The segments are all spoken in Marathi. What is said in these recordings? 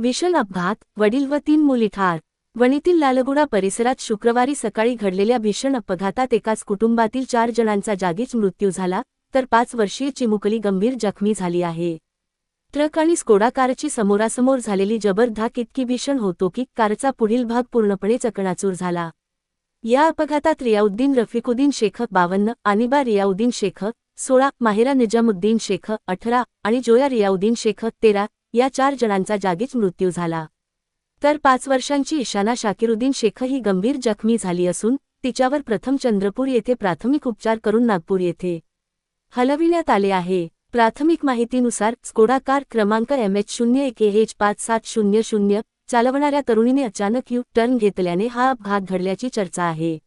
भीषण अपघात वडील व तीन मुली ठार. वणीतील लालगुडा परिसरात शुक्रवारी सकाळी घडलेल्या भीषण अपघातात एकाच कुटुंबातील चार जणांचा जागीच मृत्यू झाला तर पाच वर्षीय चिमुकली गंभीर जखमी झाली आहे. ट्रक आणि स्कोडा कारची समोरासमोर झालेली जबरधाक इतकी भीषण होतो की कारचा पुढील भाग पूर्णपणे चकणाचूर झाला. या अपघातात रियाउद्दीन रफिकुद्दीन शेख बावन्न अनिबा रियाउद्दीन शेख सोळा माहिरा निजामुद्दीन शेख अठरा आणि जोया रियाउद्दीन शेख तेरा या चार जणांचा जागीच मृत्यू झाला. तर पाच वर्षांची इशाना शाकिरुद्दीन शेख ही गंभीर जखमी झाली असून तिच्यावर प्रथम चंद्रपूर येथे प्राथमिक उपचार करून नागपूर येथे हलविण्यात आले आहे. प्राथमिक माहितीनुसार स्कोडा कार क्रमांक एम एच शून्य एक एच पाच सात शून्य शून्य चालवणाऱ्या तरुणीने अचानक यू टर्न घेतल्याने हा अपघात घडल्याची चर्चा आहे.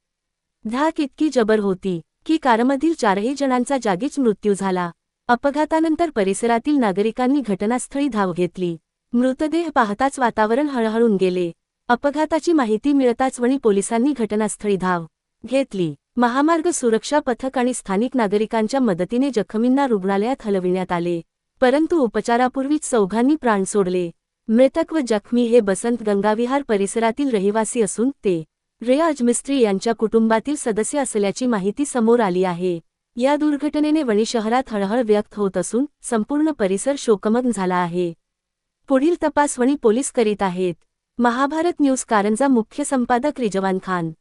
धाक इतकी जबर होती की कारमधील चारही जणांचा जागीच मृत्यू झाला. अपघातानंतर परिसरातील नागरिकांनी घटनास्थळी धाव घेतली. मृतदेह पाहताच वातावरण हळहळून गेले. अपघाताची माहिती मिळताच वणी पोलिसांनी घटनास्थळी धाव घेतली. महामार्ग सुरक्षा पथक आणि स्थानिक नागरिकांच्या मदतीने जखमींना रुग्णालयात हलविण्यात आले. परंतु उपचारापूर्वीच चौघांनी प्राण सोडले. मृतक व जखमी हे बसंत गंगाविहार परिसरातील रहिवासी असून ते रेयाज मिस्त्री यांच्या कुटुंबातील सदस्य असल्याची माहिती समोर आली आहे. या दुर्घटनेने वणी शहरात हळहळ व्यक्त होत असून संपूर्ण परिसर शोकमग्न झाला आहे. पुढील तपास वणी पोलीस करीत आहेत. महाभारत न्यूज कारंजा मुख्य संपादक रिजवान खान.